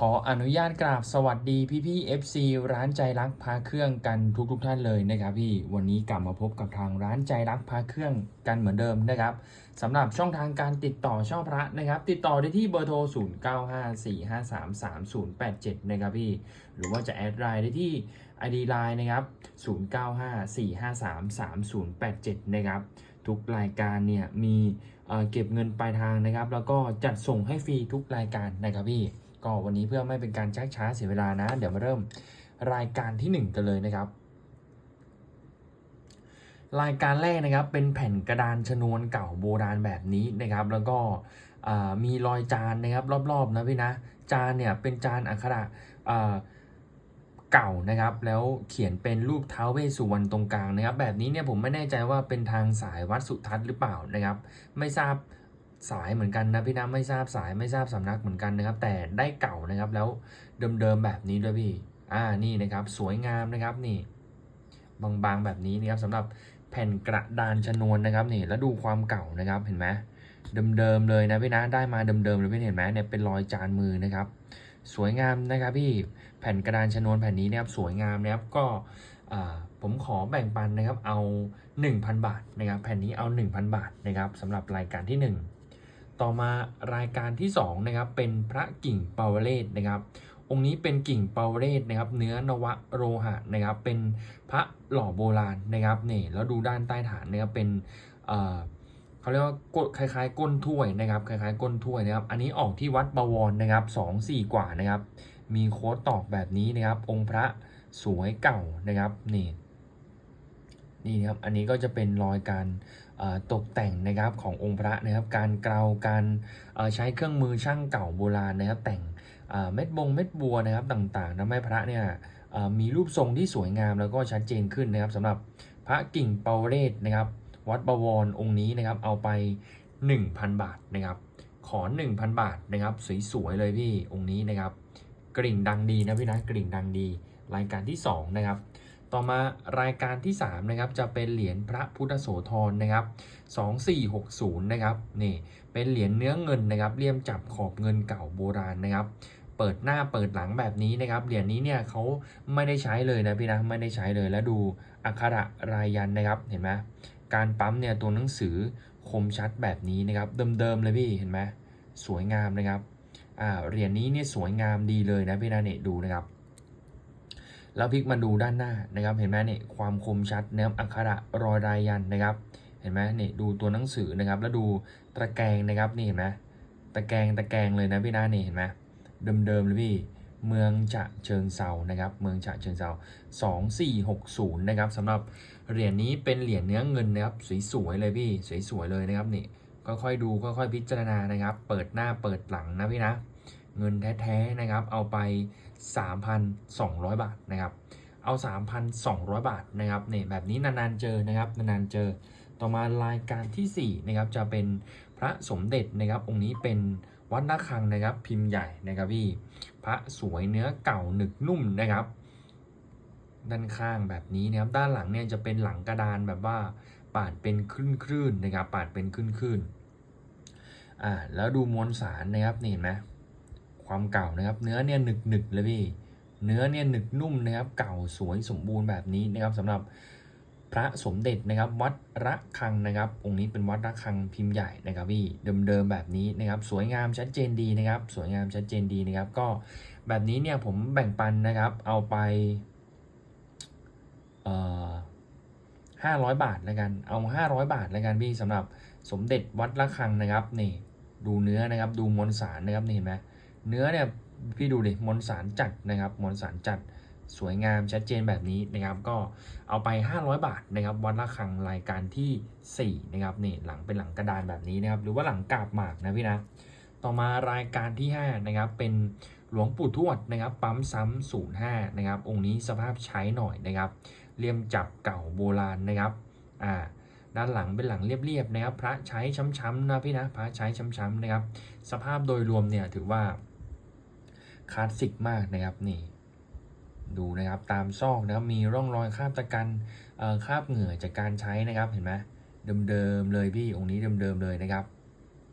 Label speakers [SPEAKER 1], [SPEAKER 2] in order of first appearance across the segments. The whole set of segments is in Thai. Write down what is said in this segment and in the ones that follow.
[SPEAKER 1] ขออนุญาตกราบสวัสดีพี่พี่ FC ร้านใจรักพาเครื่องกันทุกทุกท่านเลยนะครับพี่วันนี้กลับมาพบกับทางร้านใจรักพาเครื่องกันเหมือนเดิมนะครับสำหรับช่องทางการติดต่อช่อพระนะครับ ติดต่อได้ที่เบอร์โทร 0954533087 นะครับพี่ หรือว่าจะแอดไลน์ได้ที่ ID Line นะครับ 0954533087 นะครับทุกรายการเนี่ยมีเเก็บเงินปลายทางนะครับ แล้วก็จัดส่งให้ฟรีทุกรายการนะครับพี่ ก็วันนี้เพื่อไม่เป็นการชักช้าเสียเวลานะ เดี๋ยวมาเริ่มรายการที่ 1 กันเลยนะครับ รายการแรกนะครับเป็นแผ่นกระดานชนวนเก่าโบราณแบบนี้นะครับ แล้วก็มีรอยจานนะครับรอบๆนะพี่นะจานเนี่ยเป็นจานอักขระอ่าเก่านะครับ แล้วเขียนเป็นรูปเท้าเวสุวรรณตรงกลางนะครับ แบบนี้เนี่ยผมไม่แน่ใจว่าเป็นทางสายวัดสุทัศน์หรือเปล่านะครับ ไม่ทราบ สายเหมือนกันนะพี่นะไม่ทราบสายไม่ทราบสำนักเหมือนกันนะครับ แต่ได้เก่านะครับแล้วเดิมๆแบบนี้ด้วยพี่อ่านี่นะครับสวยงามนะครับนี่บางๆแบบนี้นะครับสำหรับแผ่นกระดานชนวนนะครับนี่แล้วดูความเก่านะครับเห็นไหมเดิมๆเลยนะพี่นะได้มาเดิมๆเลยพี่เห็นไหมเนี่ยเป็นรอยจานมือนะครับ สวยงามนะครับพี่แผ่นกระดานชนวนแผ่นนี้นะครับสวยงามนะครับก็ผมขอแบ่งปันนะครับเอา 1,000 บาทนะครับแผ่นนี้เอา 1,000 บาทนะครับสำหรับรายการที่ 1 ต่อมารายการที่2นะครับเป็นพระกิ่งเปาวเลศนะครับ องค์นี้เป็นกิ่งเปาวเลศนะครับ เนื้อนวโรหะนะครับ เป็นพระหล่อโบราณนะครับนี่แล้วดูด้านใต้ฐานนะครับเป็นเขาเรียกว่าก้นคล้ายๆ ก้นถ้วยนะครับ คล้ายๆ ก้นถ้วยนะครับ อันนี้ออกที่วัดบวรนะครับสองสี่กว่านะครับ มีโค้ดตอกแบบนี้นะครับ องค์พระสวยเก่านะครับนี่ นี่นะครับอันนี้ก็จะเป็นรอยการตกแต่งนะครับขององค์พระนะครับการเกลาการใช้เครื่องมือช่างเก่าโบราณนะครับ แต่งเม็ดบงเม็ดบัวนะครับต่างๆทำให้พระเนี่ยมีรูปทรงที่สวยงามแล้วก็ชัดเจนขึ้นนะครับสำหรับพระกิ่งเปาเรศนะครับ วัดบวรองค์นี้นะครับเอาไป 1,000 บาทนะครับ ขอ 1,000 บาทนะครับ สวยๆเลยพี่องค์นี้นะครับกริ่งดังดีนะพี่นะกริ่งดังดี รายการที่ 2 นะครับ ต่อมารายการที่3นะครับจะเป็นเหรียญพระพุทธโสธรนะครับ2460นะครับนี่เป็นเหรียญเนื้อเงินนะครับเลี่ยมจับขอบเงินเก่าโบราณนะครับเปิดหน้าเปิดหลังแบบนี้นะครับเหรียญนี้เนี่ยเขาไม่ได้ใช้เลยนะพี่นะไม่ได้ใช้เลยแล้วดูอักขระรายยันนะครับเห็นไหมการปั๊มเนี่ยตัวหนังสือคมชัดแบบนี้นะครับเดิมๆเลยพี่เห็นไหมสวยงามนะครับอ่าเหรียญนี้เนี่ยสวยงามดีเลยนะพี่นาเนี่ยดูนะครับ แล้วพลิกมาดูด้านหน้านะครับ เห็นไหมนี่ความคมชัดเนื้ออักขระรอยรายยันนะครับ เห็นไหมนี่ดูตัวหนังสือนะครับ แล้วดูตะแกรงนะครับนี่เห็นไหมตะแกรงตะแกรงเลยนะพี่นาเนี่เห็นไหมเดิมๆเลยพี่เมืองฉะเชิงเซานะครับ เมืองฉะเชิงเซา2460 นะครับสำหรับเหรียญนี้เป็นเหรียญเนื้อเงินนะครับ สวยๆเลยพี่ สวยๆเลยนะครับนี่ ค่อยๆดู ค่อยๆพิจารณานะครับ เปิดหน้าเปิดหลังนะพี่นะ เงินแท้ๆนะครับ เอาไป 3,200 บาทนะครับ เอา 3,200 บาทนะครับเนี่ยแบบนี้นานๆเจอนะครับนานๆเจอ ต่อมารายการทีสี่4นะครับจะเป็นพระสมเด็จนะครับ องค์นี้เป็นวัดระฆังนะครับ พิมพ์ใหญ่นะครับพี่พระสวยเนื้อเก่าหนึกนุ่มนะครับด้านข้างแบบนี้นะครับด้านหลังเนี่ยจะเป็นหลังกระดานแบบว่าปาดเป็นคลื่นคลื่นๆนะครับปาดเป็นคลื่นคลื่นๆอ่าแล้วดูมวลสารนะครับนี่เห็นไหม ความเก่านะครับ เนื้อเนี่ยหนึกหนึกเลยพี่เนื้อเนี่ยหนึกนุ่มนะครับเก่าสวยสมบูรณ์แบบนี้นะครับสำหรับพระสมเด็จนะครับ วัดระฆังนะครับ องค์นี้เป็นวัดระฆังพิมพ์ใหญ่นะครับพี่เดิมๆแบบนี้นะครับ สวยงามชัดเจนดีนะครับ สวยงามชัดเจนดีนะครับ ก็แบบนี้เนี่ยผมแบ่งปันนะครับ เอาไปเอ่อห้าร้อยบาทแล้วกัน เอาห้าร้อยบาทแล้วกันพี่สำหรับสมเด็จวัดระฆังนะครับนี่ดูเนื้อนะครับ ดูมวลสารนะครับนี่เห็นไหม เนื้อเนี่ยพี่ดูดิมวลสารจัดนะครับมวลสารจัดสวยงามชัดเจนแบบนี้นะครับก็เอาไป 500 บาทนะครับวัดระฆังรายการที่4นะครับนี่หลังเป็นหลังกระดานแบบนี้นะครับหรือว่าหลังกาบหมากนะพี่นะต่อมารายการที่5นะครับเป็นหลวงปู่ทวดนะครับปั๊มซ้ำ05นะครับองค์นี้สภาพใช้หน่อยนะครับเลี่ยมจับเก่าโบราณนะครับอ่าด้านหลังเป็นหลังเรียบๆนะครับพระใช้ช้ำๆนะพี่นะพระใช้ช้ำๆนะครับสภาพโดยรวมเนี่ยถือว่า คลาสสิกมากนะครับนี่ดูนะครับตามซอกนะครับมีร่องรอยคราบตะกันเอ่อคราบเหงื่อจากการใช้นะครับเห็นไหมเดิมๆเลยพี่องค์นี้เดิมๆเลยนะครับ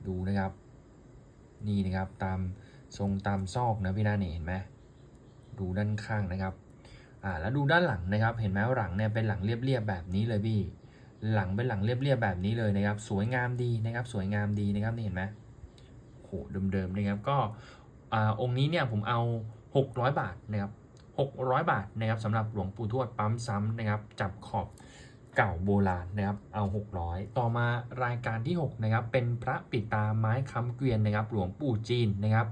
[SPEAKER 1] ดูนะครับ นี่นะครับตามทรงตามซอกนะพี่นะนี่เห็นไหมดูด้านข้างนะครับอ่าแล้วดูด้านหลังนะครับ เห็นไหมว่าหลังเนี่ยเป็นหลังเรียบๆแบบนี้เลยพี่ หลังเป็นหลังเรียบๆแบบนี้เลยนะครับ สวยงามดีนะครับ สวยงามดีนะครับนี่เห็นไหมโหเดิมๆนะครับก็ อองค์นี้เนี่ยผมเอา 600 บาทนะครับ600 บาทนะครับสำหรับหลวงปู่ทวดปั๊มซ้ำนะครับจับขอบเก่าโบราณนะครับเอา 600 ต่อมารายการที่ 6 นะครับ เป็นพระปิดตาไม้ค้ำเกวียนนะครับ หลวงปู่จีนนะครับ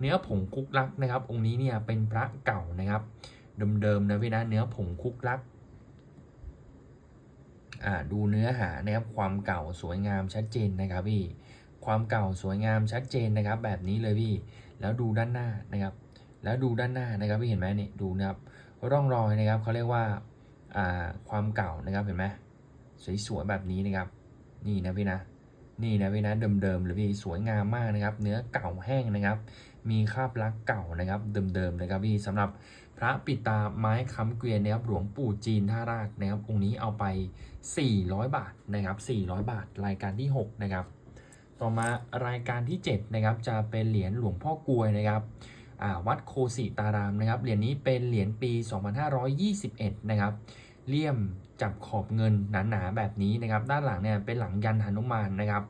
[SPEAKER 1] เนื้อผงคุกลักนะครับ องค์นี้เนี่ยเป็นพระเก่านะครับ เดิมๆนะพี่นะเนื้อผงคุกลักอ่าดูเนื้อหานะครับความเก่าสวยงามชัดเจนนะครับพี่ความเก่าสวยงามชัดเจนนะครับ แบบนี้เลยพี่แล้วดูด้านหน้านะครับ แล้วดูด้านหน้านะครับพี่เห็นไหมนี่ดูนะครับร่องรอยนะครับเขาเรียกว่าอ่าความเก่านะครับเห็นไหมสวยๆแบบนี้นะครับ นี่นะพี่นะนี่นะพี่นะเดิมๆเลยพี่สวยงามมากนะครับ เนื้อเก่าแห้งนะครับ มีคราบลักเก่านะครับเดิมๆเลยครับพี่สำหรับพระปิตาไม้ค้ำเกวียนนะครับหลวงปู่จีนท่ารากนะครับองค์นี้เอาไป 400 บาทนะครับ400 บาทรายการที่ 6 นะครับ ต่อมารายการที่7นะครับจะเป็นเหรียญหลวงพ่อกลวยนะครับวัดโคสิตารามนะครับเหรียญนี้เป็นเหรียญปี 2521 นะครับเลี่ยมจับขอบเงินหนาๆแบบนี้นะครับ ด้านหลังเนี่ยเป็นหลังยันหนุมานนะครับ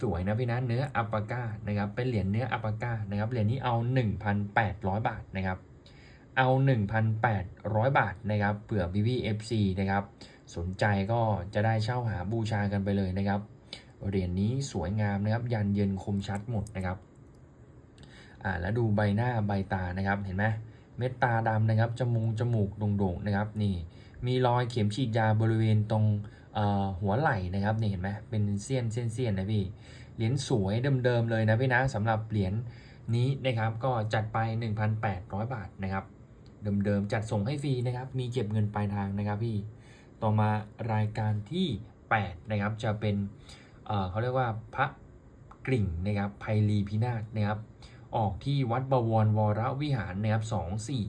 [SPEAKER 1] สวยๆนะพี่นะเนื้ออัปปาก้านะครับเป็นเหรียญเนื้ออัปปาก้านะครับเหรียญนี้เอา 1,800 บาทนะครับเอา 1,800 บาทนะครับเผื่อ BBFC นะครับสนใจก็จะได้เช่าหาบูชากันไปเลยนะครับ เหรียญนี้สวยงามนะครับ ยันเย็นคมชัดหมดนะครับอ่าแล้วดูใบหน้าใบตานะครับเห็นไหมเม็ดตาดำนะครับจมูกจมูกโด่งๆนะครับนี่มีรอยเข็มฉีดยาบริเวณตรงหัวไหล่นะครับนี่เห็นไหมเป็นเสี้ยนเส้นเสี้ยนนะพี่เหรียญสวยเดิมๆเลยนะพี่นะสำหรับเหรียญนี้นะครับก็จัดไป 1,800 บาทนะครับเดิมๆจัดส่งให้ฟรีนะครับ มีเก็บเงินปลายทางนะครับพี่ต่อมารายการที่ 8 นะครับ จะเป็น เขาเรียกว่าพระกริ่งนะครับไพลีพินาศนะครับออกที่วัดบวรวรวิหารนะครับ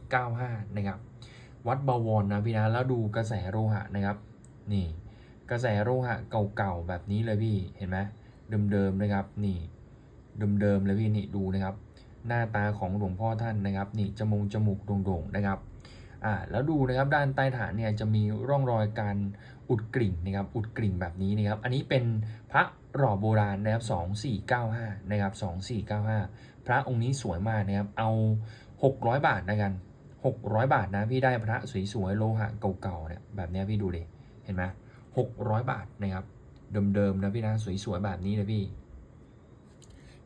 [SPEAKER 1] 2495นะครับวัดบวรนะพี่นะแล้วดูกระแสโลหะนะครับนี่กระแสโลหะเก่าๆแบบนี้เลยพี่เห็นไหมเดิมๆนะครับนี่เดิมๆเลยพี่นี่ดูนะครับ หน้าตาของหลวงพ่อท่านนะครับ นี่จมูกจมูกโด่งๆนะครับอ่าแล้วดูนะครับด้านใต้ฐานเนี่ยจะมีร่องรอยการ อุดกริ่งนะครับอุดกริ่งแบบนี้นะครับ อันนี้เป็นพระหล่อโบราณนะครับ2495นะครับ2495 พระองค์นี้สวยมากนะครับเอา 600 บาทนะกัน600 บาทนะพี่ได้พระสวยๆโลหะเก่าๆเนี่ยแบบนี้พี่ดูดิเห็นไหม600 บาทนะครับเดิมๆนะพี่นะสวยๆแบบนี้เลยพี่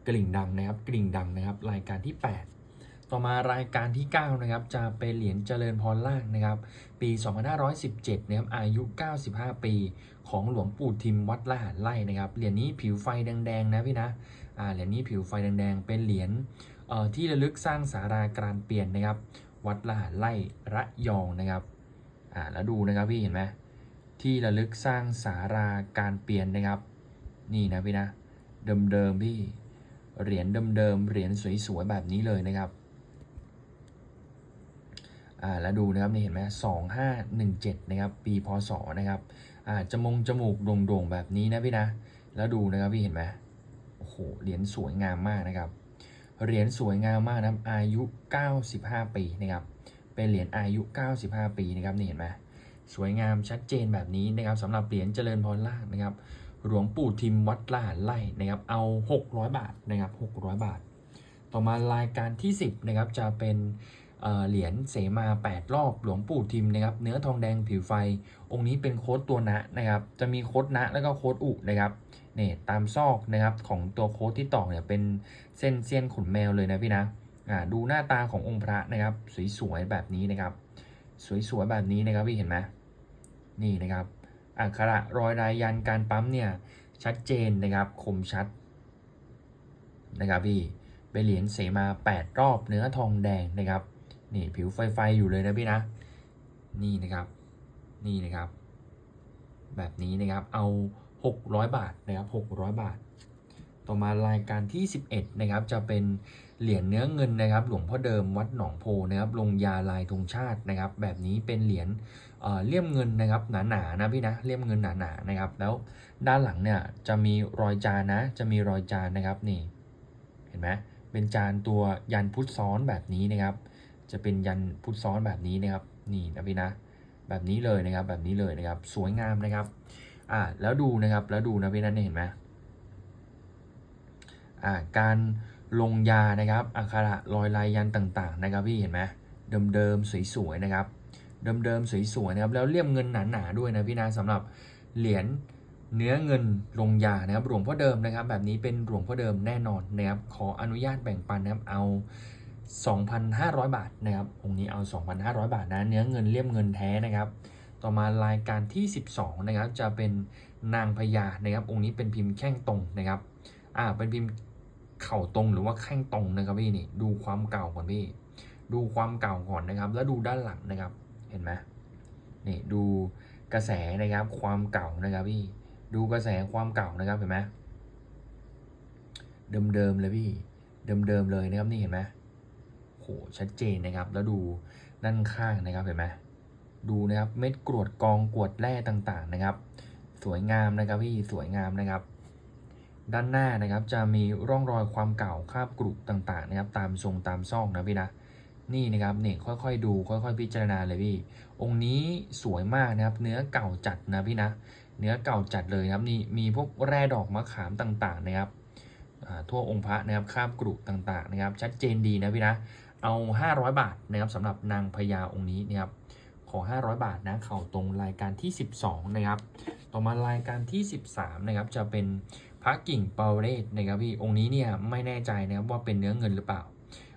[SPEAKER 1] กลิ่งดังนะครับกลิ่งดังนะครับ รายการที่ 8 ต่อมารายการที่ 9 นะครับ จะเป็นเหรียญเจริญพรล่างนะครับ ปี 2517 นะครับ อายุ 95 ปี ของหลวงปู่ทิมวัดละหารไล่นะครับ เหรียญนี้ผิวไฟแดงๆนะพี่นะ อ่า เหรียญนี้ผิวไฟแดงๆ เป็นเหรียญเอ่อที่ระลึกสร้างสาราการเปลี่ยนนะครับ วัดละหารไล่ระยองนะครับ อ่า แล้วดูนะครับพี่เห็นไหมที่ระลึกสร้างสาราการเปลี่ยนนะครับ นี่นะพี่นะ เดิมๆพี่ เหรียญเดิมๆ เหรียญสวยๆ แบบนี้เลยนะครับ อ่าแล้วดูนะครับนี่เห็นไหมสองห้าหนึ่งเจ็ดนะครับปีพศนะครับอ่าจมงจมูกโด่งๆแบบนี้นะพี่นะ แล้วดูนะครับพี่เห็นไหมโอ้โหเหรียญสวยงามมากนะครับเหรียญสวยงามมากนะครับอายุ 95 ปีนะครับเป็นเหรียญอายุ 95 ปีนะครับนี่เห็นไหมสวยงามชัดเจนแบบนี้นะครับสำหรับเหรียญเจริญพรล่างนะครับหลวงปู่ทิมวัดลาดไล่นะครับเอา 600 บาทนะครับ600 บาท ต่อมารายการที่ 10นะครับจะเป็น เหรียญเสมา 8 รอบหลวงปู่ทิมนะครับเนื้อทองแดงผิวไฟ องค์นี้เป็นโค้ดตัวนะนะครับจะมีโค้ดนะแล้วก็โค้ดอุนะครับนี่ตามซอกนะครับของตัวโค้ดที่ต่อเนี่ยเป็นเส้นเสี้ยนขนแมวเลยนะพี่นะอ่าดูหน้าตาขององค์พระนะครับสวยๆแบบนี้นะครับ สวยๆแบบนี้นะครับพี่เห็นไหมนี่นะครับอักขระรอยลายยันการปั๊มเนี่ยชัดเจนนะครับคมชัดนะครับพี่เป็นเหรียญเสมา 8 รอบเนื้อทองแดงนะครับ นี่ผิวไฟไฟอยู่เลยนะพี่นะ นี่นะครับ นี่นะครับ แบบนี้นะครับเอา 600 บาทนะครับ600 บาท ต่อมารายการที่ 11นะครับจะเป็นเหรียญเนื้อเงินนะครับ หลวงพ่อเดิมวัดหนองโพนะครับลงยาลายธงชาตินะครับ แบบนี้เป็นเหรียญเลี่ยมเงินนะครับหนาๆนนะพี่นะเลี่ยมเงินหนาๆนะครับ แล้วด้านหลังเนี่ยจะมีรอยจานนะ จะมีรอยจานนะครับนี่ เห็นไหมเป็นจานตัวยันพุทธซ้อนแบบนี้นะครับ จะเป็นยันพุทธซ้อนแบบนี้นะครับ นี่นะพี่นะ แบบนี้เลยนะครับ แบบนี้เลยนะครับ สวยงามนะครับ อ่า แล้วดูนะครับ แล้วดูนะพี่นะเนี่ยเห็นไหมอ่า การลงยานะครับอักขระรอยลายยันต่างๆ นะครับพี่เห็นไหมเดิมๆสวยๆนะครับ เดิมๆสวยๆนะครับ แล้วเลี่ยมเงินหนาๆด้วยนะพี่นะสำหรับเหรียญเนื้อเงินลงยานะครับหลวงพ่อเดิมนะครับ แบบนี้เป็นหลวงพ่อเดิมแน่นอนนะครับขออนุญาตแบ่งปันนะครับเอา 2,500 บาทนะครับองค์นี้เอา 2,500 บาทนะเนื้อเงินเลี่ยมเงินแท้นะครับ ต่อมารายการที่ 12นะครับจะเป็นนางพญานะครับองค์นี้เป็นพิมพ์แข้งตรงนะครับอ่าเป็นพิมพ์เข่าตรงหรือว่าแข้งตรงนะครับพี่นี่ดูความเก่าก่อนพี่ดูความเก่าก่อนนะครับ แล้วดูด้านหลังนะครับเห็นไหมนี่ดูกระแสนะครับความเก่านะครับพี่ดูกระแสความเก่านะครับเห็นไหมเดิมๆเลยพี่เดิมๆเลยนะครับนี่เห็นไหม โหชัดเจนนะครับ แล้วดูด้านข้างนะครับเห็นไหมดูนะครับเม็ดกรวดกองกรวดแร่ต่างๆนะครับ สวยงามนะครับพี่สวยงามนะครับ ด้านหน้านะครับจะมีร่องรอยความเก่าคราบกรุต่างๆ นะครับ ตามทรงตามซอกนะพี่นะนี่นะครับเนี่ยค่อยๆ ดูค่อยๆ พิจารณาเลยพี่ องค์นี้สวยมากนะครับ เนื้อเก่าจัดนะพี่นะ เนื้อเก่าจัดเลยครับนี่มีพวกแร่ดอกมะขามต่างๆ นะครับทั่วองค์พระนะครับคราบกรุต่างๆ นะครับ ชัดเจนดีนะพี่นะ เอา 500 บาทนะครับสำหรับนางพญาองค์นี้นะครับขอ 500 บาทนะเข่าตรงรายการที่ 12 นะครับ ต่อมารายการที่ 13 นะครับ จะเป็นพระกิ่งเปาเรศนะครับพี่องค์นี้เนี่ยไม่แน่ใจนะครับว่าเป็นเนื้อเงินหรือเปล่า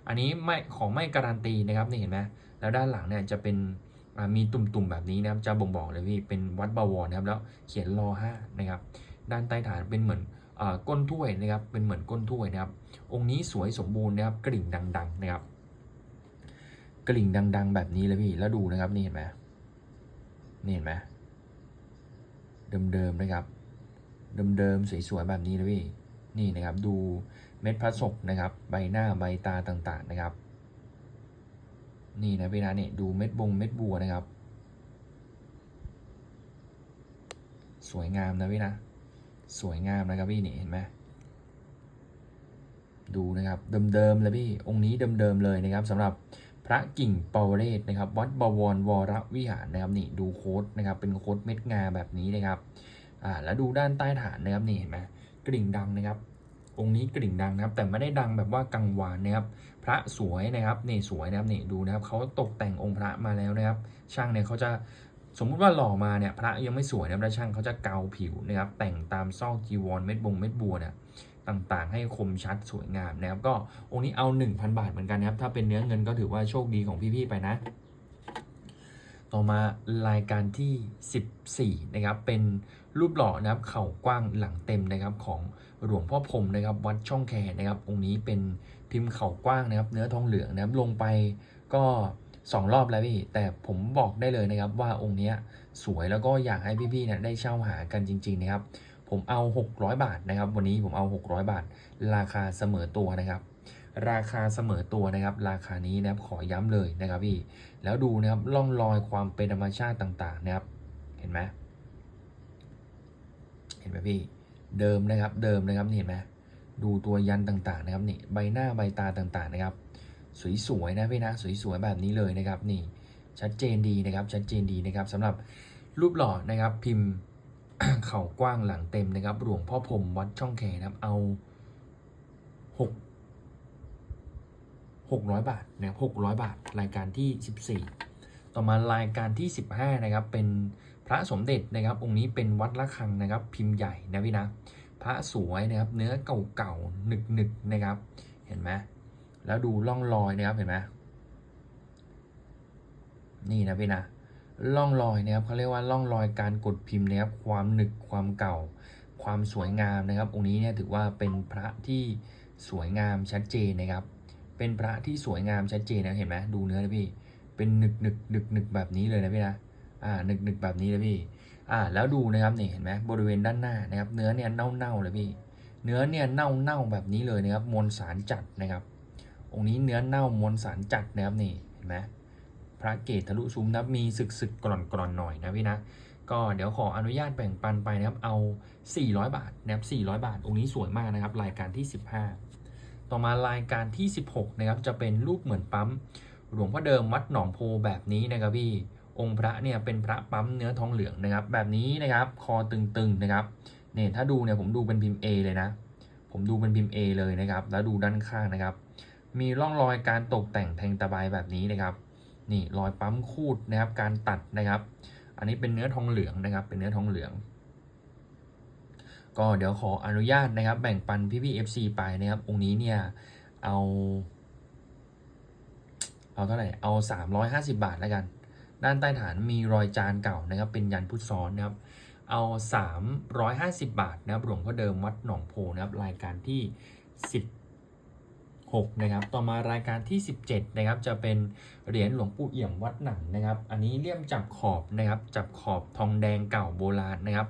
[SPEAKER 1] อันนี้ไม่ของไม่การันตีนะครับนี่เห็นไหมแล้วด้านหลังเนี่ยจะเป็นมีตุ่มๆแบบนี้นะครับจะบ่งบอกเลยพี่เป็นวัดบวรนะครับแล้วเขียนรอห้านะครับ ด้านใต้ฐานเป็นเหมือนก้นถ้วยนะครับเป็นเหมือนก้นถ้วยนะครับ องค์นี้สวยสมบูรณ์นะครับกริ่งดัง ๆ นะครับ กริ่งดัง ๆ แบบนี้เลยพี่ แล้วดูนะครับนี่เห็นไหมนี่เห็นไหมเดิมๆนะครับ เดิมๆสวยๆแบบนี้เลยพี่ นี่นะครับ ดูเม็ดพระศกนะครับ ใบหน้าใบตาต่างๆนะครับ นี่นะพี่นะเนี่ยดูเม็ดบงเม็ดบัวนะครับ สวยงามนะพี่นะ สวยงามนะครับพี่นี่เห็นไหมดูนะครับเดิมๆเลยพี่องค์นี้เดิมๆเลยนะครับสำหรับ พระกิ่งเปาเรศนะครับ วัดบวรวรวิหารนะครับนี่ดูโค้ดนะครับเป็นโค้ดเม็ดงาแบบนี้นะครับอ่าแล้วดูด้านใต้ฐานนะครับนี่เห็นไหมกริ่งดังนะครับ องค์นี้กริ่งดังนะครับ แต่ไม่ได้ดังแบบว่ากังวานนะครับ พระสวยนะครับนี่สวยนะครับนี่ดูนะครับเขาตกแต่งองค์พระมาแล้วนะครับ ช่างเนี่ยเขาจะสมมุติว่าหล่อมาเนี่ยพระยังไม่สวยนะครับแล้วช่างเขาจะเกาผิวนะครับแต่งตามซอกจีวรเม็ดบงเม็ดบัวเนี่ย ต่างๆ ให้คมชัดสวยงามนะครับก็องค์นี้เอา 1,000 บาทเหมือนกันนะครับถ้าเป็นเนื้อเงินก็ถือว่าโชคดีของพี่ๆไปนะ ต่อมารายการที่ 14นะครับเป็นรูปหล่อนะครับเข่ากว้างหลังเต็มนะครับของหลวงพ่อพรมนะครับวัดช่องแคนะครับองค์นี้เป็นพิมพ์เข่ากว้างนะครับ เนื้อทองเหลืองนะครับลงไปก็สองรอบแล้วพี่แต่ผมบอกได้เลยนะครับว่าองค์นี้สวยแล้วก็อยากให้พี่ๆเนี่ยได้เช่าหากันจริง ๆ นะครับ ผมเอา 600 บาทนะครับ วันนี้ผมเอา 600 บาท ราคาเสมอตัวนะครับ ราคาเสมอตัวนะครับ ราคานี้นะครับขอย้ำเลยนะครับพี่แล้วดูนะครับร่องรอยความเป็นธรรมชาติต่างๆนะครับ เห็นไหมเห็นไหมพี่เดิมนะครับเดิมนะครับเห็นไหมดูตัวยันต่างๆนะครับนี่ใบหน้าใบตาต่างๆนะครับ สวยๆนะพี่นะสวยๆแบบนี้เลยนะครับนี่ชัดเจนดีนะครับชัดเจนดีนะครับสำหรับรูปหล่อนะครับพิมพ์ เข่ากว้างหลังเต็มนะครับหลวงพ่อพรมวัดช่องแคนะครับเอาหกหกร้อยบาทนะครับหกร้อยบาท รายการที่สิบสี่ต่อมารายการที่สิบห้านะครับเป็นพระสมเด็จนะครับองค์นี้เป็นวัดละคังนะครับ พิมพ์ใหญ่นะพี่นะพระสวยนะครับ เนื้อเก่าๆหนึกๆนะครับ เห็นไหมแล้วดูร่องรอยนะครับเห็นไหมนี่นะพี่นะ ร่องรอยนะครับเขาเรียกว่าร่องรอยการกดพิมพ์นะครับความหนึกความเก่า ความสวยงามนะครับ องค์นี้เนี่ยถือว่าเป็นพระที่สวยงามชัดเจนนะครับ เป็นพระที่สวยงามชัดเจนนะเห็นไหมดูเนื้อนะพี่เป็นหนึกหนึกหนึกหนึกแบบนี้เลยนะพี่นะอ่าหนึกหนึกแบบนี้เลยพี่อ่าแล้วดูนะครับนี่เห็นไหมบริเวณด้านหน้านะครับ เนื้อเนี่ยเน่าเน่าเลยพี่ เนื้อเนี่ยเน่าเน่าแบบนี้เลยนะครับมวลสารจัดนะครับ องค์นี้เนื้อเน่ามวลสารจัดนะครับนี่เห็นไหม พระเกศทะลุซุ้มนะมีสึกสึกกร่อนกร่อนหน่อยนะพี่นะ ก็เดี๋ยวขออนุญาตแบ่งปันไปนะครับ เอา 400 บาทนะครับ400 บาท องค์นี้สวยมากนะครับ รายการที่ 15 ต่อมารายการที่ 16 นะครับ จะเป็นรูปเหมือนปั๊ม หลวงพ่อเดิมวัดหนองโพแบบนี้นะครับพี่ องค์พระเนี่ยเป็นพระปั๊มเนื้อทองเหลืองนะครับ แบบนี้นะครับ คอตึงๆนะครับ เนี่ยถ้าดูเนี่ยผมดูเป็นพิมพ์ A เลยนะ ผมดูเป็นพิมพ์ A เลยนะครับ แล้วดูด้านข้างนะครับ มีร่องรอยการตกแต่งแทงตะไบแบบนี้นะครับ นี่รอยปั๊มคูดนะครับ การตัดนะครับ อันนี้เป็นเนื้อทองเหลืองนะครับ เป็นเนื้อทองเหลือง ก็เดี๋ยวขออนุญาตนะครับ แบ่งปันพี่พี่ FC ไปนะครับ องค์นี้เนี่ยเอาเอาเท่าไหร่เอา 350 บาทแล้วกัน ด้านใต้ฐานมีรอยจานเก่านะครับ เป็นยันพุทธซ้อนนะครับ เอา 350 บาทนะครับหลวงพ่อเดิมวัดหนองโพนะครับ รายการที่ 16นะครับต่อมารายการที่ 17นะครับจะเป็นเหรียญหลวงปู่เอี่ยมวัดหนังนะครับอันนี้เลี่ยมจับขอบนะครับจับขอบทองแดงเก่าโบราณนะครับ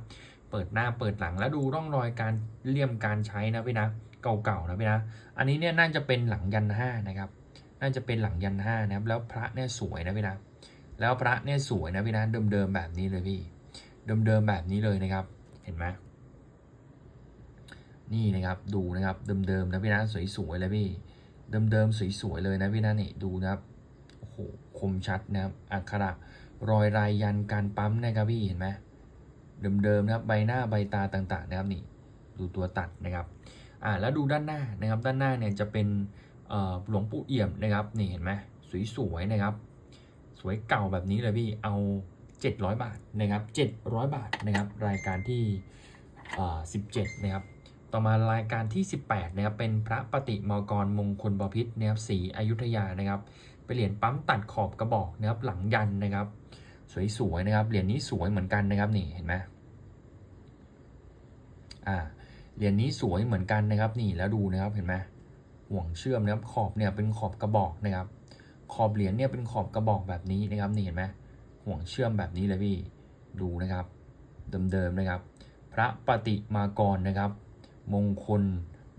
[SPEAKER 1] เปิดหน้าเปิดหลังแล้วดูร่องรอยการเลี่ยมการใช้นะพี่นะเก่าๆนะพี่นะอันนี้เนี่ยน่าจะเป็นหลังยันห้านะครับน่าจะเป็นหลังยันห้านะครับแล้วพระเนี่ยสวยนะพี่นะแล้วพระเนี่ยสวยนะพี่นะเดิมๆแบบนี้เลยพี่เดิมๆแบบนี้เลยนะครับเห็นไหมนี่นะครับดูนะครับเดิมๆนะพี่นะสวยๆเลยพี่ เดิมๆสวยๆเลยนะพี่นะนี่ดูนะครับโอ้โหคมชัดนะครับอักขระรอยลายยันการปั๊มนะครับพี่เห็นไหมเดิมๆนะครับใบหน้าใบตาต่างๆนะครับนี่ดูตัวตัดนะครับอ่าแล้วดูด้านหน้านะครับด้านหน้าเนี่ยจะเป็นเอ่อหลวงปู่เอี่ยมนะครับนี่เห็นไหมสวยๆนะครับ สวยเก่าแบบนี้เลยพี่เอา 700 บาทนะครับ700 บาทนะครับรายการที่เอ่อ17 นะครับ ต่อมารายการที่ 18นะครับเป็นพระปฏิมากรมงคลบพิษนะครับสีอยุธยานะครับเป็นเหรียญปั๊มตัดขอบกระบอกนะครับหลังยันนะครับ สวยๆนะครับเหรียญนี้สวยเหมือนกันนะครับนี่เห็นไหมอ่าเหรียญนี้สวยเหมือนกันนะครับ นี่แล้วดูนะครับเห็นไหมห่วงเชื่อมนะครับขอบเนี่ยเป็นขอบกระบอกนะครับ ขอบเหรียญเนี่ยเป็นขอบกระบอกแบบนี้นะครับนี่เห็นไหมห่วงเชื่อมแบบนี้เลยพี่ดูนะครับ เดิมๆนะครับ พระปฏิมากรนะครับ มงคล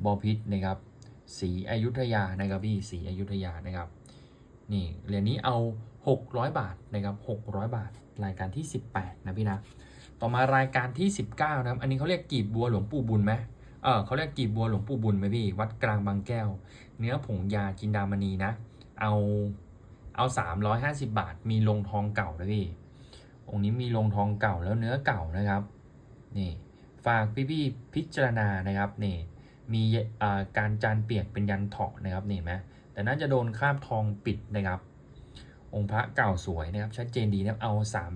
[SPEAKER 1] บพิษนะครับสีอยุธยานะครับพี่สีอยุธยานะครับนี่เหรียญนี้เอา 600 บาทนะครับ600 บาท รายการที่ 18 นะพี่นะต่อมารายการที่ 19 นะครับ อันนี้เขาเรียกกีบบัวหลวงปู่บุญไหมเออเขาเรียกกีบบัวหลวงปู่บุญไหมพี่ วัดกลางบางแก้ว เนื้อผงยาจินดามณีนะ เอาเอา 350 บาท มีลงทองเก่านะพี่องค์นี้มีลงทองเก่าแล้วเนื้อเก่านะครับ นี่ ฝากพี่ๆพิจารณานะครับนี่มีการจานเปียกเป็นยันเถาะนะครับนี่ไหมแต่น่าจะโดนคราบทองปิดนะครับ องค์พระเก่าสวยนะครับชัดเจนดีนะครับเอา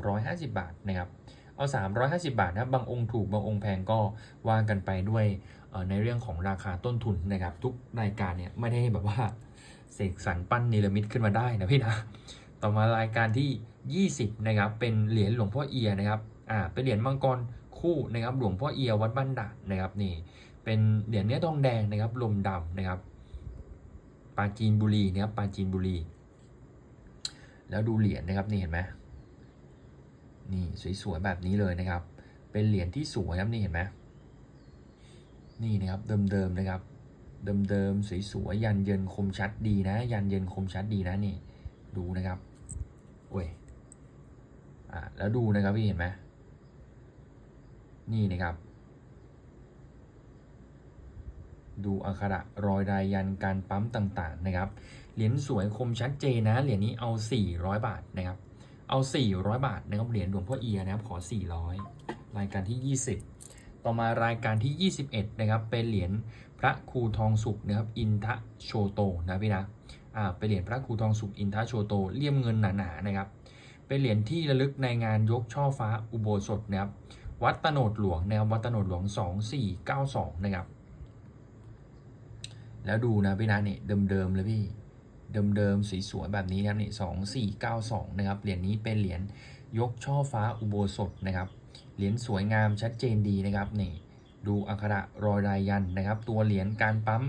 [SPEAKER 1] 350 บาทนะครับเอา 350 บาทนะบบางองค์ถูกบางองค์แพงก็ว่ากันไปด้วยในเรื่องของราคาต้นทุนนะครับ ทุกรายการเนี่ยไม่ได้แบบว่าเสกสรรปั้นเนรมิตขึ้นมาได้นะพี่นะต่อมารายการที่ 20นะครับเป็นเหรียญหลวงพ่อเอียนะครับอ่าเป็นเหรียญมังกร คู่นะครับหลวงพ่อเอียวัดบ้านด่านนะครับนี่เป็นเหรียญเนื้อทองแดงนะครับลมดำนะครับปาจีนบุรีนะครับปาจีนบุรี แล้วดูเหรียญนะครับนี่เห็นไหมนี่สวยๆแบบนี้เลยนะครับ เป็นเหรียญที่สวยครับนี่เห็นไหมนี่นะครับเดิมๆนะครับเดิมๆสวยๆยันเยินคมชัดดีนะ ยันเยินคมชัดดีนะนี่ดูนะครับโอ้ยอ่าแล้วดูนะครับพี่เห็นไหม นี่นะครับ ดูอักขระรอยรายยันการปั๊มต่างๆนะครับ เหรียญสวยคมชัดเจนนะ เหรียญนี้เอา 400 บาทนะครับ เอา 400 บาทนะครับ เหรียญหลวงพ่อเอียนะครับ ขอ 400 รายการที่ 20 ต่อมารายการที่ 21 นะครับ เป็นเหรียญพระครูทองสุกนะครับ อินทะโชโตนะพี่นะอ่าเป็นเหรียญพระครูทองสุขอินทโชโต เลี่ยมเงินหนาๆนะครับ เป็นเหรียญที่ระลึกในงานยกช่อฟ้าอุโบสถนะครับ วัดตโนดหลวงนะครับวัดตโนดหลวง 2492 นะครับ แล้วดูนะพี่นะนี่เดิมๆเลยพี่เดิมๆสวยๆแบบนี้นะครับนี่2492นะครับเหรียญนี้เป็นเหรียญยกช่อฟ้าอุโบสถนะครับเหรียญสวยงามชัดเจนดีนะครับนี่ดูอักขระรอยลายยันนะครับ ตัวเหรียญการปั๊ม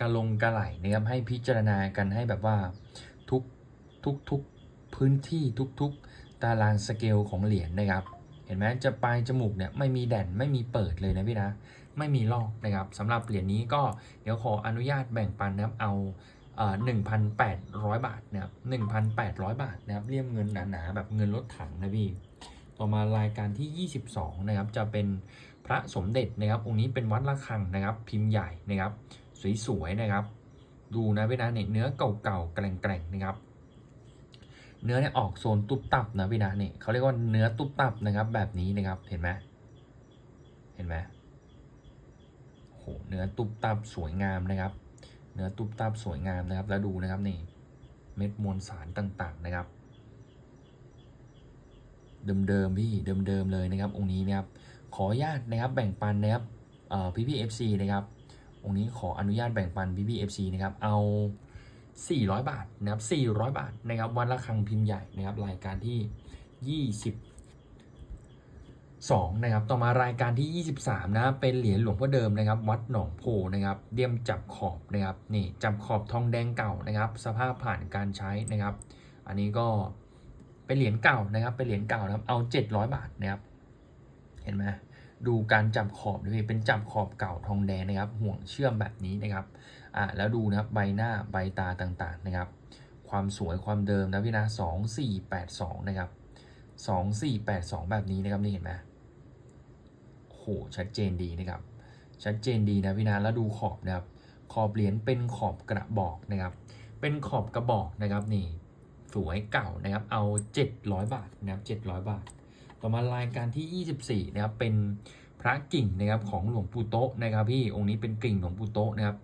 [SPEAKER 1] กระลงกระไหลนะครับให้พิจารณากันให้แบบว่าทุกทุกทุกพื้นที่ทุกทุกตารางสเกลของเหรียญนะครับ เห็นไหมจะปลายจมูกเนี่ยไม่มีแด่นไม่มีเปิดเลยนะพี่นะ ไม่มีลอกนะครับสำหรับเหรียญนี้ก็เดี๋ยวขออนุญาตแบ่งปันนะครับเอาหนึ่งพันแปดร้อยบาทนะครับหนึ่งพันแปดร้อยบาทนะครับเลี่ยมเงินหนาๆแบบเงินรถถังนะพี่ต่อมารายการที่ 22 นะครับ จะเป็นพระสมเด็จนะครับ องค์นี้เป็นวัดระฆังนะครับ พิมพ์ใหญ่นะครับ สวยๆนะครับ ดูนะพี่นะเนี่ยเนื้อเก่าๆแกร่งๆนะครับ เนื้อเนี่ยออกโซนตุบตับนะพี่นะนี่เขาเรียกว่าเนื้อตุบตับนะครับ แบบนี้นะครับเห็นไหมเห็นไหมโอ้โหเนื้อตุบตับสวยงามนะครับ เนื้อตุบตับสวยงามนะครับ แล้วดูนะครับนี่เม็ดมวลสารต่างๆนะครับ เดิมๆพี่เดิมๆเลยนะครับ องค์นี้นะครับขออนุญาตนะครับแบ่งปันนะครับพี่พี่เอฟซีนะครับองค์นี้ขออนุญาตแบ่งปันพี่พี่เอฟซีนะครับเอา 400 บาทนะครับ400 บาทนะครับวันละครังพิมพ์ใหญ่นะครับรายการที่ 22นะครับต่อมารายการที่ 23 นะเป็นเหรียญหลวงพ่อเดิมนะครับ วัดหนองโพนะครับเดียมจับขอบนะครับนี่จับขอบทองแดงเก่านะครับ สภาพผ่านการใช้นะครับ อันนี้ก็เป็นเหรียญเก่านะครับเป็นเหรียญเก่านะครับเอา 700 บาทนะครับเห็นไหมดูการจับขอบด้วยเป็นจับขอบเก่าทองแดงนะครับ ห่วงเชื่อมแบบนี้นะครับ อะแล้วดูนะครับใบหน้าใบตาต่างๆนะครับ ความสวยความเดิมนะพี่นะสองสี่แปดสองนะครับสองสี่แปดสองแบบนี้นะครับนี่เห็นไหมโหชัดเจนดีนะครับ ชัดเจนดีนะพี่นะแล้วดูขอบนะครับ ขอบเหรียญเป็นขอบกระบอกนะครับ เป็นขอบกระบอกนะครับนี่สวยเก่านะครับ เอา 700 บาทนะครับ700 บาท ต่อมารายการที่ 24 นะครับ เป็นพระกิ่งนะครับของหลวงปู่โตะนะครับพี่ องค์นี้เป็นกิ่งหลวงปู่โตะนะครับ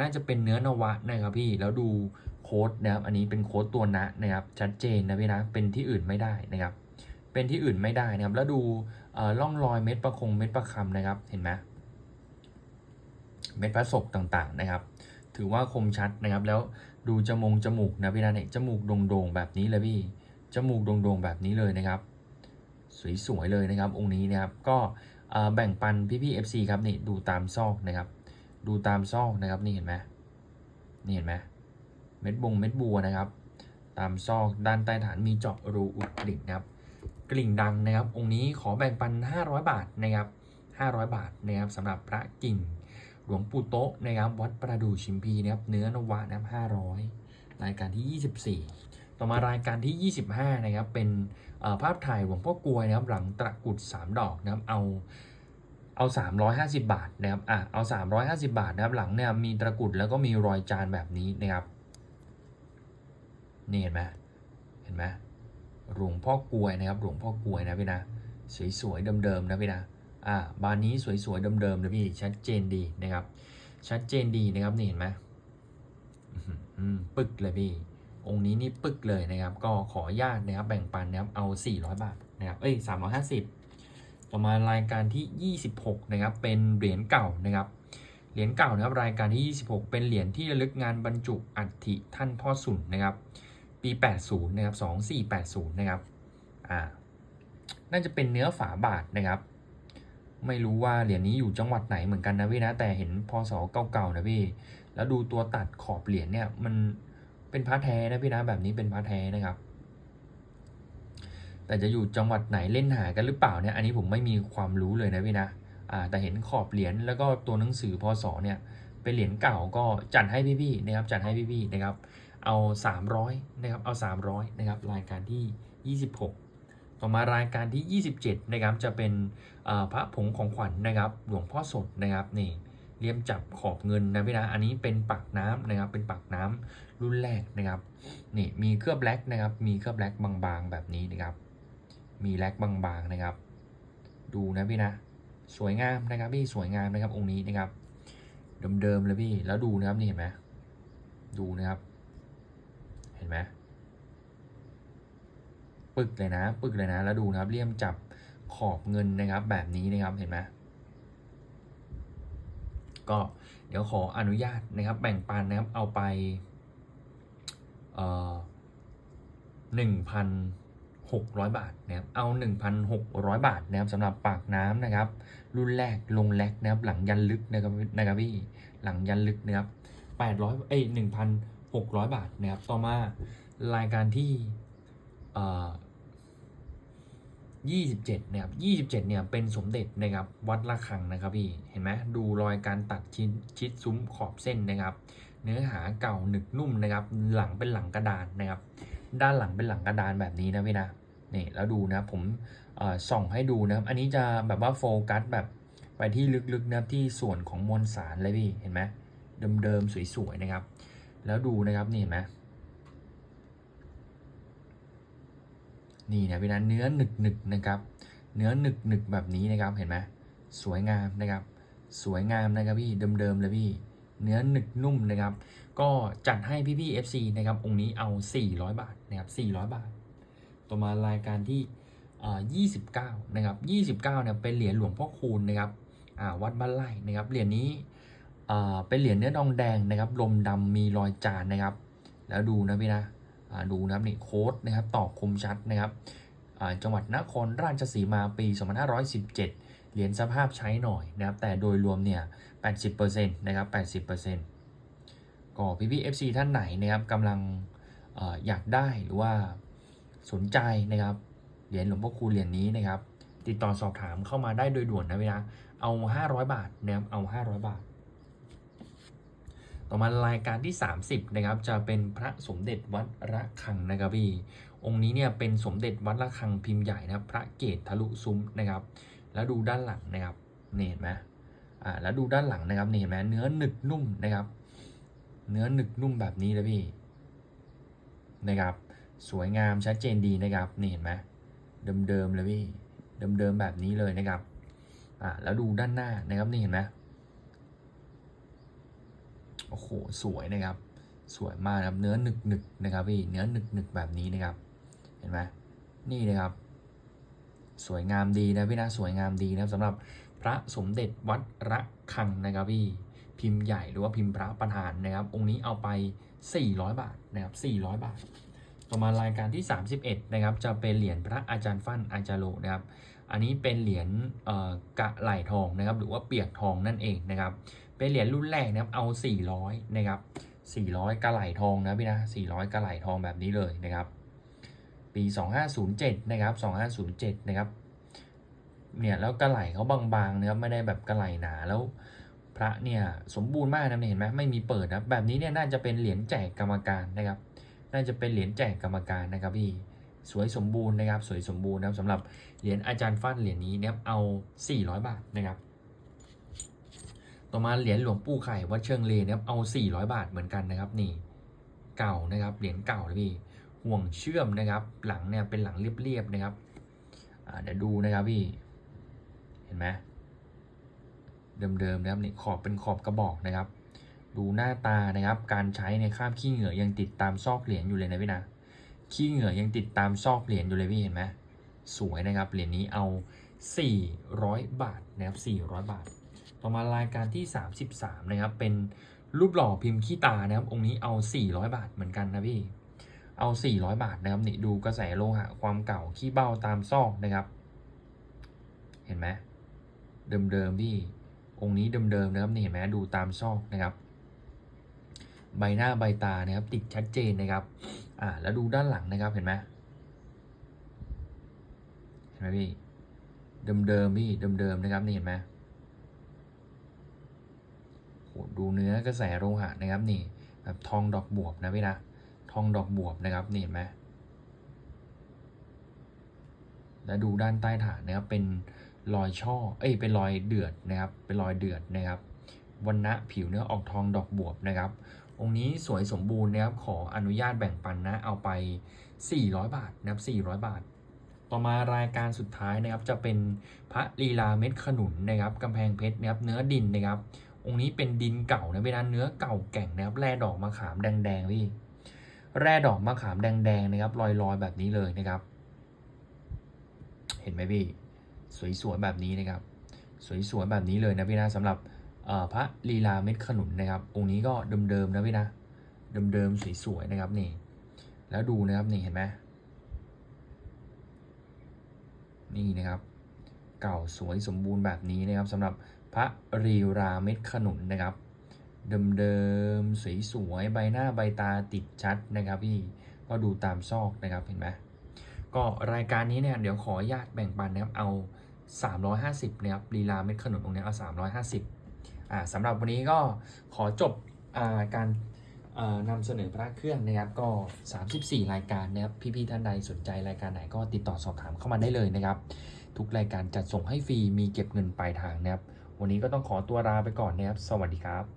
[SPEAKER 1] น่าจะเป็นเนื้อนวะนะครับพี่แล้วดูโค้ดนะครับอันนี้เป็นโค้ดตัวนะนะครับชัดเจนนะพี่นะเป็นที่อื่นไม่ได้นะครับ เป็นที่อื่นไม่ได้นะครับ แล้วดูร่องรอยเม็ดประคงเม็ดประคำนะครับเห็นไหมเม็ดพระศกต่างๆนะครับ ถือว่าคมชัดนะครับ แล้วดูจมูกจมูกนะพี่นะเนี่ยจมูกโด่งๆแบบนี้เลยพี่จมูกโด่งๆแบบนี้เลยนะครับ สวยๆเลยนะครับ องค์นี้นะครับก็แบ่งปันพี่ๆ FC ครับนี่ดูตามซอกนะครับ ดูตามซอกนะครับนี่เห็นไหมนี่เห็นไหมเม็ดบงเม็ดบัวนะครับ ตามซอกด้านใต้ฐานมีเจาะรูอุดกลิ่งนะครับ กลิ่งดังนะครับ องค์นี้ขอแบ่งปัน 500 บาทนะครับ 500 บาทนะครับสำหรับพระกิ่ง หลวงปู่โตะนะครับ วัดประดู่ชิมพีนะครับ เนื้อนวะนะครับ500 รายการที่ 24 ต่อมารายการที่ 25 นะครับ เป็นภาพถ่ายหลวงพ่อกลวยนะครับ หลังตะกุด 3 ดอกนะครับ เอา เอา 350 บาทนะครับอะเอา 350 บาทนะครับหลังเนี่ยมีตะกุดแล้วก็มีรอยจานแบบนี้นะครับนี่เห็นไหมเห็นไหมหลวงพ่อกลวยนะครับหลวงพ่อกลวยนะพี่นะสวยๆเดิมๆนะพี่นะอ่าบานนี้สวยๆเดิมๆนะพี่ชัดเจนดีนะครับ ชัดเจนดีนะครับนี่เห็นไหมอืมปึกเลยพี่ องค์นี้นี่ปึกเลยนะครับ ก็ขออนุญาตนะครับแบ่งปันนะครับเอา 400 บาทนะครับเอ้ย350 ต่อมารายการที่ 26 นะครับ เป็นเหรียญเก่านะครับ เหรียญเก่านะครับรายการที่ 26 เป็นเหรียญที่ระลึกงานบรรจุอัฐิท่านพ่อสุนนะครับ ปี 80 นะครับ 2480 นะครับ อ่า น่าจะเป็นเนื้อฝาบาทนะครับ ไม่รู้ว่าเหรียญนี้อยู่จังหวัดไหนเหมือนกันนะพี่นะ แต่เห็นพศเก่าๆนะพี่ แล้วดูตัวตัดขอบเหรียญเนี่ยมันเป็นพระแท้นะพี่นะแบบนี้เป็นพระแท้นะครับ แต่จะอยู่จังหวัดไหนเล่นหากันหรือเปล่าเนี่ยอันนี้ผมไม่มีความรู้เลยนะพี่นะอ่าแต่เห็นขอบเหรียญแล้วก็ตัวหนังสือพศเนี่ยเป็นเหรียญเก่าก็จัดให้พี่ๆนะครับจัดให้พี่ๆนะครับเอา 300นะครับเอา 300นะครับรายการที่ 26 ต่อมารายการที่ 27นะครับจะเป็นพระผงของขวัญนนะครับหลวงพ่อสดนะครับนี่เลี่ยมจับขอบเงินนะพี่นะอันนี้เป็นปักน้ำนะครับเป็นปักน้ำรุ่นแรกนะครับนี่มีเคลือบแบล็กนะครับมีเคลือบแบล็กบางๆแบบนี้นะครับ มีแลกบางๆนะครับ ดูนะพี่นะ สวยงามนะครับพี่สวยงามนะครับองค์นี้นะครับ เดิมๆเลยพี่แล้วดูนะครับนี่เห็นไหมดูนะครับ เห็นไหมปึกเลยนะปึกเลยนะ แล้วดูนะครับเลี่ยมจับขอบเงินนะครับ แบบนี้นะครับเห็นไหมก็เดี๋ยวขออนุญาตนะครับ แบ่งปันนะครับเอาไปเอ่อหนึ่งพัน หกร้อยบาทนะครับเอาหนึ่งพันหกร้อยบาทนะครับสำหรับปากน้ำนะครับ รุ่นแรกลงแรกนะครับหลังยันลึกนะครับนะครับพี่หลังยันลึกนะครับแปดร้อยเอ้ยหนึ่งพันหกร้อยบาทนะครับต่อมารายการที่เอ่อ27นะครับ27เนี่ยเป็นสมเด็จนะครับวัดละคังนะครับพี่เห็นไหมดูรอยการตัดชิ้นชิดซุ้มขอบเส้นนะครับ เนื้อหาเก่าหนึกนุ่มนะครับหลังเป็นหลังกระดานนะครับ ด้านหลังเป็นหลังกระดานแบบนี้นะพี่นะนี่แล้วดูนะผมส่องให้ดูนะครับอันนี้จะแบบว่าโฟกัสแบบไปที่ลึกๆนะที่ส่วนของมวลสารเลยพี่เห็นไหมเดิมๆสวยๆนะครับ แล้วดูนะครับนี่เห็นไหมนี่นี่ยพี่นะเนื้อหนึกหนึกๆนะครับ เนื้อหนึกหนึกๆแบบนี้นะครับเห็นไหมสวยงามนะครับ สวยงามนะครับพี่เดิมๆเลยพี่ เนื้อหนึกนุ่มนะครับ ก็จัดให้พี่ๆ FC นะครับองค์นี้เอา 400 บาทนะครับ400 บาท ต่อมารายการที่อ่า29 นะครับ 29 เนี่ยเป็นเหรียญหลวงพ่อคูณนะครับวัดบ้านไร่นะครับเหรียญนี้เป็นเหรียญเนื้อทองแดงนะครับลมดำมีรอยจานนะครับ แล้วดูนะพี่นะดูนะครับนี่โค้ดนะครับตอกคมชัดนะครับจังหวัดนครราชสีมาปี 2517 เหรียญสภาพใช้หน่อยนะครับแต่โดยรวมเนี่ย 80%นะครับ 80% ก็พี่พี่ FC ท่านไหนนะครับกำลังออยากได้หรือว่าสนใจนะครับเหรียญหลวงพ่อคูณเหรียญนี้นะครับ ติดต่อสอบถามเข้ามาได้โดยด่วนนะเวลาเอา 500 บาทนะครับเอา 500 บาท ต่อมารายการที่ 30นะครับจะเป็นพระสมเด็จวัดระฆังนะครับพี่องค์นี้เนี่ยเป็นสมเด็จวัดระฆังพิมพ์ใหญ่นะครับพระเกศทะลุซุ้มนะครับ แล้วดูด้านหลังนะครับนี่เห็นไหมอ่าแล้วดูด้านหลังนะครับนี่เห็นไหมเนื้อหนึกนุ่มนะครับ เนื้อหนึกนุ่มแบบนี้เลยพี่นะครับ สวยงามชัดเจนดีนะครับนี่เห็นไหมเดิมๆเลยพี่เดิมๆแบบนี้เลยนะครับอ่าแล้วดูด้านหน้านะครับนี่เห็นไหมโอ้โหสวยนะครับ สวยมากครับเนื้อหนึกหนึกนะครับพี่เนื้อหนึกหนึกแบบนี้นะครับ เห็นไหมนี่นะครับ สวยงามดีนะพี่นะสวยงามดีนะครับสำหรับพระสมเด็จวัดระฆังนะครับพี่ พิมพ์ใหญ่หรือว่าพิมพ์พระประธานนะครับ องค์นี้เอาไป 400 บาทนะครับ400 บาท ต่อมารายการที่ 31 นะครับ จะเป็นเหรียญพระอาจารย์ฟั่นอาจารย์โลนะครับ อันนี้เป็นเหรียญกะไหลทองนะครับ หรือว่าเปียกทองนั่นเองนะครับ เป็นเหรียญรุ่นแรกนะครับ เอา 400 นะครับ 400 กะไหลทองนะพี่นะ 400 กะไหลทองแบบนี้เลยนะครับ ปี 2507 นะครับ 2507 นะครับ เนี่ยแล้วกะไหลเขาบางๆนะครับ ไม่ได้แบบกะไหลหนาแล้ว พระเนี่ยสมบูรณ์มากนะเนี่ยเห็นไหมไม่มีเปิดนะแบบนี้เนี่ยน่าจะเป็นเหรียญแจกกรรมการนะครับ น่าจะเป็นเหรียญแจกกรรมการนะครับพี่สวยสมบูรณ์นะครับ สวยสมบูรณ์นะครับสำหรับเหรียญอาจารย์ฟันเหรียญนี้เนี่ยเอา 400 บาทนะครับ ต่อมาเหรียญหลวงปู่ไข่วัดเชิงเลนะครับเอา 400 บาทเหมือนกันนะครับนี่เก่านะครับเหรียญเก่าเลยพี่ห่วงเชื่อมนะครับ หลังเนี่ยเป็นหลังเรียบๆนะครับเดี๋ยวดูนะครับพี่เห็นไหม เดิมๆนะครับนี่ขอบเป็นขอบกระบอกนะครับ ดูหน้าตานะครับ การใช้ในคราบขี้เหงื่อยังติดตามซอกเหรียญอยู่เลยนะพี่นะขี้เหงื่อยังติดตามซอกเหรียญอยู่เลยพี่เห็นไหมสวยนะครับเหรียญนี้เอา 400 บาทนะครับ400 บาท ต่อมารายการที่ 33 นะครับ เป็นรูปหล่อพิมพ์ขี้ตานะครับ องค์นี้เอา 400 บาทเหมือนกันนะพี่ เอา 400 บาทนะครับนี่ดูกระแสโลหะความเก่าขี้เบ้าตามซอกนะครับ เห็นไหมเดิมๆพี่ องค์นี้เดิมๆนะครับนี่เห็นไหมดูตามซอกนะครับ ใบหน้าใบตานะครับ ติดชัดเจนนะครับ อ่าแล้วดูด้านหลังนะครับเห็นไหมเห็นไหมพี่เดิมๆพี่เดิมๆนะครับนี่เห็นไหมดูเนื้อกระแสโลหะนะครับนี่แบบทองดอกบวบนะพี่นะทองดอกบวบนะครับนี่เห็นไหมแล้วดูด้านใต้ฐานนะครับเป็น รอยช่อ เอ้ย เป็นรอยเดือดนะครับ เป็นรอยเดือดนะครับวันณะผิวเนื้อออกทองดอกบวบนะครับ องค์นี้สวยสมบูรณ์นะครับ ขออนุญาตแบ่งปันนะ เอาไป 400 บาทนะครับ400 บาท ต่อมารายการสุดท้ายนะครับ จะเป็นพระลีลาเม็ดขนุนนะครับกำแพงเพชรนะครับ เนื้อดินนะครับ องค์นี้เป็นดินเก่านะเวลาเนื้อเก่าแก่งนะครับ แร่ดอกมะขามแดงๆพี่ แร่ดอกมะขามแดงๆนะครับ ลอยๆแบบนี้เลยนะครับ เห็นไหมพี่ สวยๆแบบนี้นะครับ สวยๆแบบนี้เลยนะพี่นะสำหรับพระลีลาเม็ดขนุนนะครับ องค์นี้ก็เดิมๆนะพี่นะเดิมๆสวยๆนะครับนี่ แล้วดูนะครับนี่เห็นไหมนี่นะครับ เก่าสวยสมบูรณ์แบบนี้นะครับสำหรับพระรีราเม็ดขนุนนะครับ เดิมๆสวยๆใบหน้าใบตาติดชัดนะครับพี่ก็ดูตามซอกนะครับเห็นไหมก็รายการนี้เนี่ยเดี๋ยวขออนุญาตแบ่งปันนะครับเอา 350นะครับลีลาเม็ดขนุนตรงนี้เอา350อ่าสำหรับวันนี้ก็ขอจบอ่าการนำเสนอพระเครื่องนะครับก็ 34 รายการนะครับพี่ๆท่านใดสนใจรายการไหนก็ติดต่อสอบถามเข้ามาได้เลยนะครับ ทุกรายการจัดส่งให้ฟรีมีเก็บเงินปลายทางนะครับ วันนี้ก็ต้องขอตัวลาไปก่อนนะครับ สวัสดีครับ